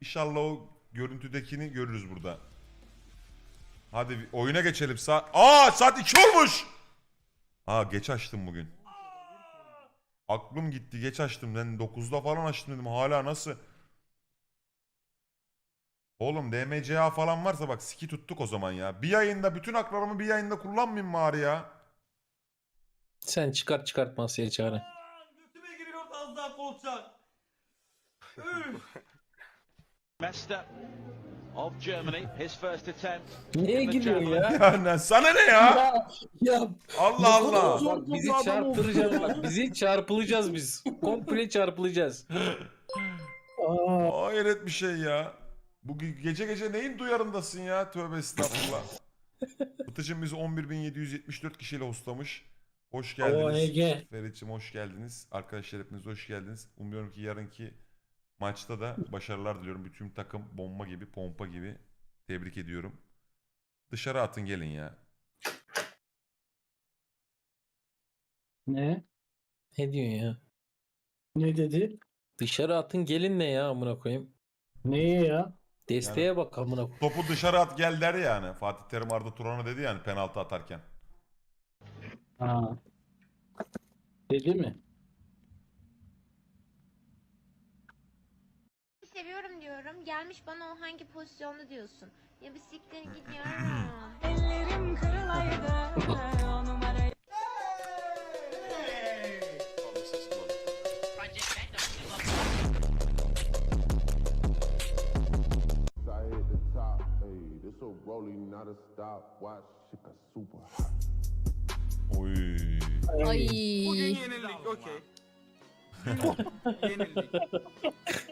İnşallah o görüntüdekini görürüz burada. Hadi bir oyuna geçelim. Saat... Aa saat 2 olmuş. Aa geç açtım bugün. Aklım gitti geç açtım. Ben 9'da falan açtım dedim. Hala nasıl? Oğlum DMCA falan varsa bak siki tuttuk o zaman ya. Bir yayında bütün haklarımı bir yayında kullanmayayım bari ya. Sen çıkart çıkart masaya çağrı. Götüme giriyor az daha kolçak. Üf. Mester of Germany, his first attempt. The giriyor ya? Ya ne- sana ne ya? Ya, ya Allah Allah. bak bizi çarptıracağız bak. Bizi çarpılacağız biz. Komple çarpılacağız. Hayret bir şey ya. Bu ge- gece gece neyin duyarındasın ya? Tövbe estağfurullah. Fıtıcım bizi 11.774 kişiyle hostlamış. Hoş geldiniz. Ege. Ferit'ciğim hoş geldiniz. Arkadaşlar hepiniz hoş geldiniz. Umuyorum ki yarınki maçta da başarılar diliyorum. Bütün takım bomba gibi, pompa gibi. Tebrik ediyorum. Dışarı atın gelin ya. Ne? Ne diyorsun ya? Ne dedi? Dışarı atın gelin ne ya amına koyayım? Neye ya? Desteğe bak amına koyayım. Topu dışarı at gel der yani. Fatih Terim Arda Turan'a dedi yani penaltı atarken. Ha. Dedi mi? Gelmiş bana o hangi pozisyonda diyorsun. Ya bir siktir ya. Ellerim kırılaydı o numarayı I hit the top, hey, this a rolling, not a stopwatch. Shit got super hot. Oy. Bugün yenildik okey. Yenildik.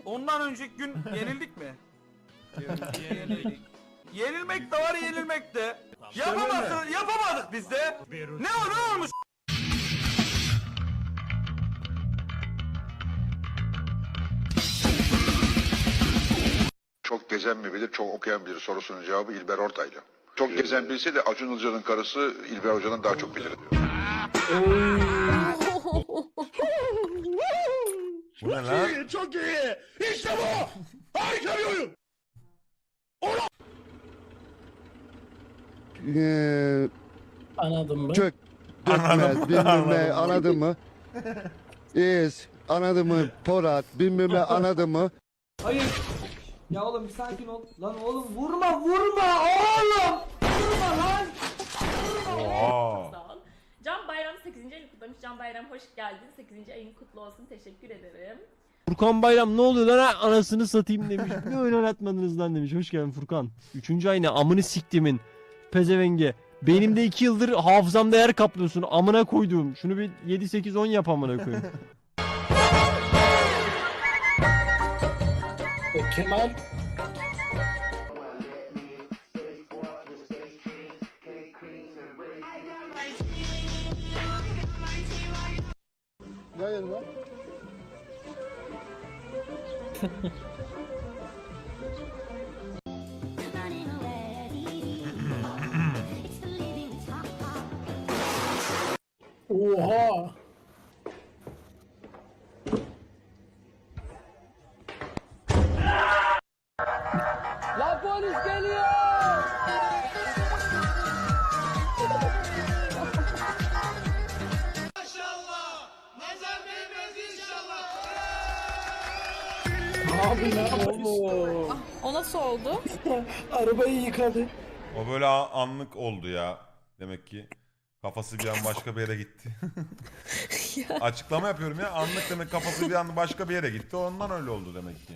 Ondan önceki gün yenildik mi? yenildik. Yenilmek de var yenilmek de. Yapamazsın, yapamadık biz de. Ne o ne olmuş? Çok gezen mi bilir, çok okuyan bilir sorusunun cevabı İlber Ortaylı. Çok gezen bilse de Acun Ilıcalı'nın karısı İlber Hoca'dan daha çok bilir diyor. Bu ne lan? Çok iyi! İşte bu! Harika bir oyun! Ee, Anladım ben. kök Anladım, dökmez bilmem ne anladım. anladın mı? İz anladın mı? Porat bilmem ne anladın mı? Hayır. Ya oğlum bir sakin ol. Lan oğlum vurma vurma oğlum. Vurma lan. 8. ayını kutlamış. Can Bayram hoş geldin. 8. ayın kutlu olsun. Teşekkür ederim. Furkan Bayram ne oluyor lan ha? anasını satayım demiş. Ne oyun oynatmadınız lan demiş. Hoş geldin Furkan. Üçüncü ay ne amını siktimin. Pezevenge. Benim de iki yıldır hafızamda yer kaplıyorsun. Amına koyduğum. Şunu bir 7-8-10 yap amına koyayım. E, Kemal. Ne yanıma? Oha. Abi ne? Oo. O nasıl oldu? Arabayı yıkadı. O böyle a- anlık oldu ya. Demek ki kafası bir an başka bir yere gitti. Açıklama yapıyorum ya. Anlık demek kafası bir an başka bir yere gitti. Ondan öyle oldu demek ki.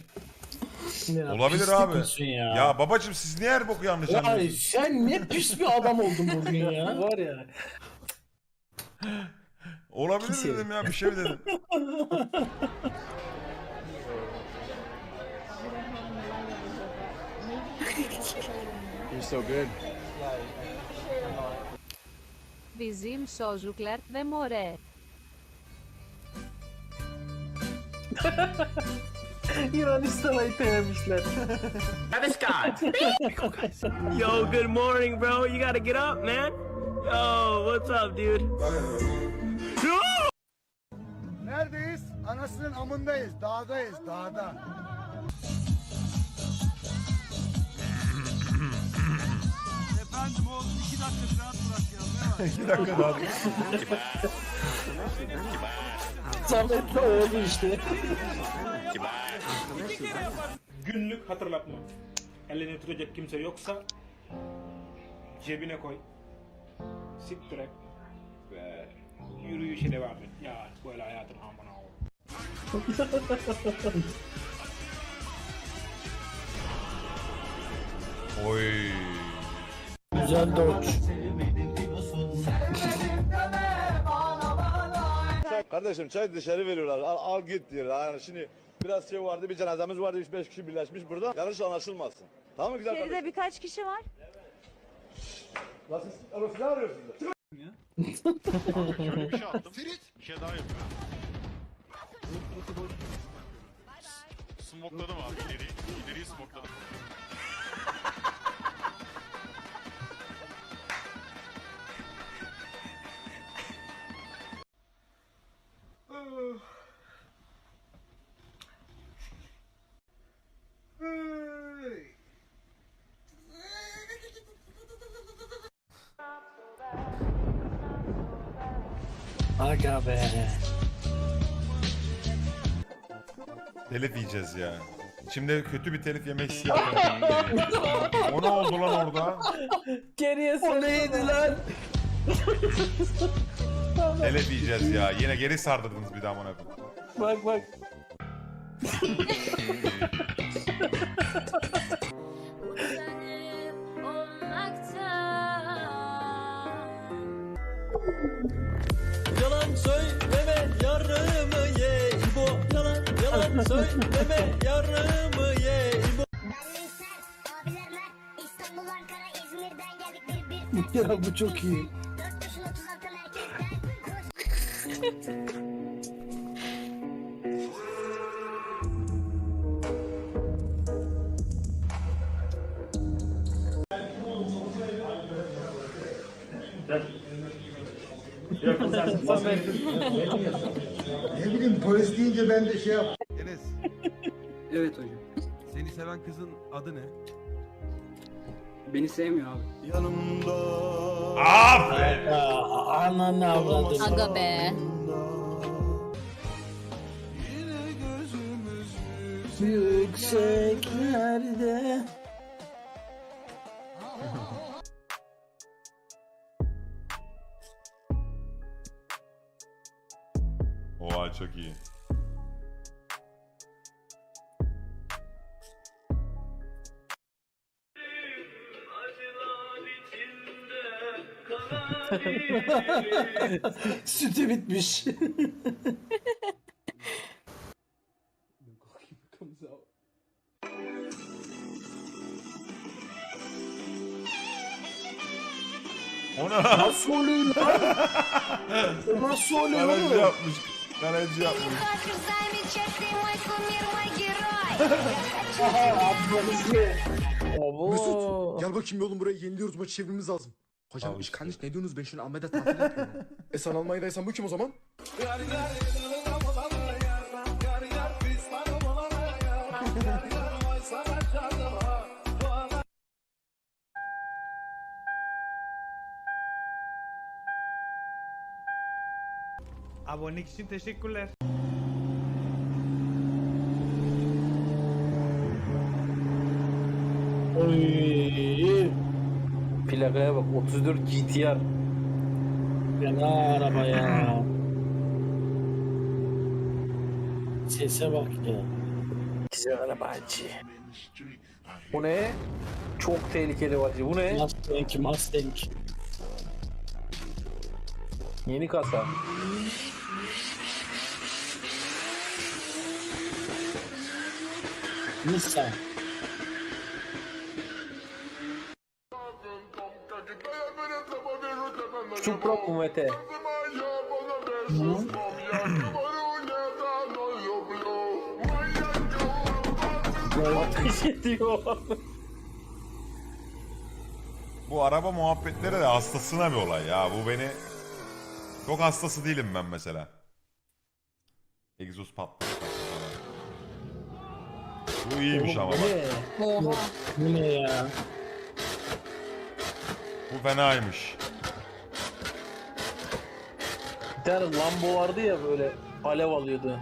Ya, Olabilir pislik abi. misin Ya. Ya babacım siz niye her boku yanlış Ya anlıyorsunuz? sen ne pis bir adam oldun bugün ya. Var ya. Olabilir herif. dedim ya bir şey dedim. So good. Bizim çocuklar ve more. Yunanistan'a itememişler. Yo good morning bro. You gotta get up man. Yo what's up dude? Neredeyiz? Anasının amındayız. Dağdayız. Dağda. İki dakika daha. Samet'le oldu işte. Günlük hatırlatma. Elini tutacak kimse yoksa cebine koy. Siktir et. Ve yürüyüşe devam et. Ya böyle hayatın amına ol. Oy. Güzel Dodge. Kardeşim çay dışarı veriyorlar. Al, al git diyor. Yani şimdi biraz şey vardı bir cenazemiz vardı 3-5 kişi birleşmiş burada. Yanlış anlaşılmasın. Tamam mı güzel kardeşim? birkaç kişi var. Lan siz, siz ne arıyorsunuz? Şöyle bir şey attım. Bir şey daha yapıyorum. Smokladım abi ileri. İleriyi smokladım. Aga be. Telif yiyeceğiz ya. Şimdi kötü bir telif yemek istiyorum. o ne oldu lan orada? Geriye O neydi lan? Telif yiyeceğiz ya. Yine geri sardırdınız bir daha koyayım. Bak bak. Söyleme yarımı ye İbo. Yalan yalan. Söyleme yarımı ye İbo. İstanbul, Ankara, İzmir'den geldik bir bir Ya bu çok iyi. Ne bileyim polis deyince ben de şey yap. Enes, Evet hocam. seni seven kızın adı ne? Beni sevmiyor abi. Aferin. Ya ananı avradı. Aga be. Yükseklerde. Sütü bitmiş. O ne lan? Nasıl oluyor lan? O Nasıl oluyor Kaleci oğlum? yapmış. Kaleci yapmış. Oo. Gel bakayım oğlum buraya yeniliyoruz maçı çevirmemiz lazım. Hocam iş kardeş ne diyorsunuz ben şunu Ahmet'e tatil yapıyorum. e sen Almanya'daysan bu kim o zaman? Abonelik için teşekkürler. Oy. Plakaya bak 34 GTR. Fena araba ya. Sese bak ya. Güzel arabacı. Bu ne? Çok tehlikeli bacı. Bu ne? Mustang, Mustang. Yeni kasa. Nissan. Supra mu Mete? Ateş ediyor. Bu araba muhabbetleri de hastasına bir olay ya. Bu beni... Çok hastası değilim ben mesela. Egzoz patlıyor. Bu iyiymiş ama bak. Oha. Bu ne ya? Bu fenaymış. Bir tane Lambo vardı ya böyle alev alıyordu.